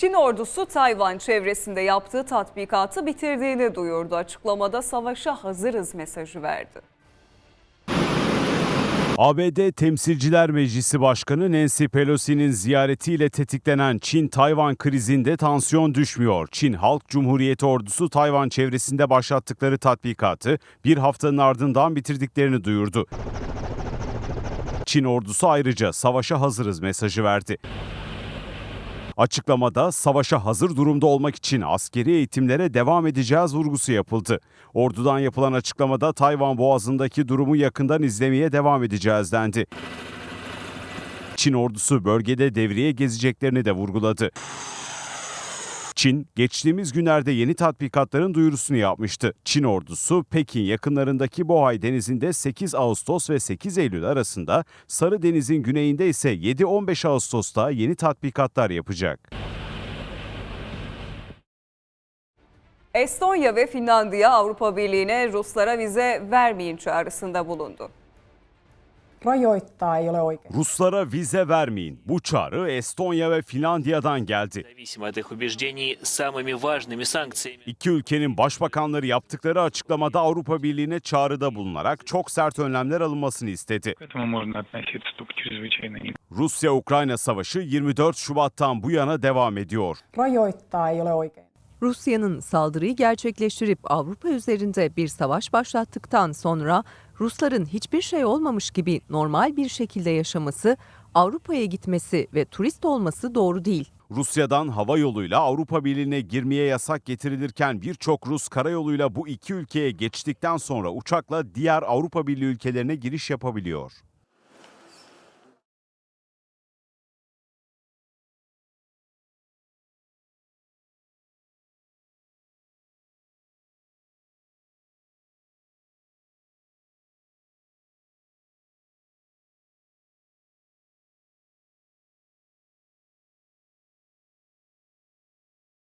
Çin ordusu Tayvan çevresinde yaptığı tatbikatı bitirdiğini duyurdu. Açıklamada savaşa hazırız mesajı verdi. ABD Temsilciler Meclisi Başkanı Nancy Pelosi'nin ziyaretiyle tetiklenen Çin-Tayvan krizinde tansiyon düşmüyor. Çin Halk Cumhuriyeti ordusu Tayvan çevresinde başlattıkları tatbikatı bir haftanın ardından bitirdiklerini duyurdu. Çin ordusu ayrıca savaşa hazırız mesajı verdi. Açıklamada savaşa hazır durumda olmak için askeri eğitimlere devam edeceğiz vurgusu yapıldı. Ordudan yapılan açıklamada Tayvan Boğazı'ndaki durumu yakından izlemeye devam edeceğiz dendi. Çin ordusu bölgede devriye gezeceklerini de vurguladı. Çin, geçtiğimiz günlerde yeni tatbikatların duyurusunu yapmıştı. Çin ordusu, Pekin yakınlarındaki Bohai Denizi'nde 8 Ağustos ve 8 Eylül arasında, Sarı Deniz'in güneyinde ise 7-15 Ağustos'ta yeni tatbikatlar yapacak. Estonya ve Finlandiya Avrupa Birliği'ne Ruslara vize vermeyin çağrısında bulundu rajoittaa ei ole oikein. Ruslara vize vermeyin. Bu çağrı Estonya ve Finlandiya'dan geldi. İki ülkenin başbakanları yaptıkları açıklamada Avrupa Birliği'ne çağrıda bulunarak çok sert önlemler alınmasını istedi. Rusya-Ukrayna savaşı 24 Şubat'tan bu yana devam ediyor. Rajoittaa ei ole oikein. Rusya'nın saldırıyı gerçekleştirip Avrupa üzerinde bir savaş başlattıktan sonra Rusların hiçbir şey olmamış gibi normal bir şekilde yaşaması, Avrupa'ya gitmesi ve turist olması doğru değil. Rusya'dan hava yoluyla Avrupa Birliği'ne girmeye yasak getirilirken birçok Rus karayoluyla bu iki ülkeye geçtikten sonra uçakla diğer Avrupa Birliği ülkelerine giriş yapabiliyor.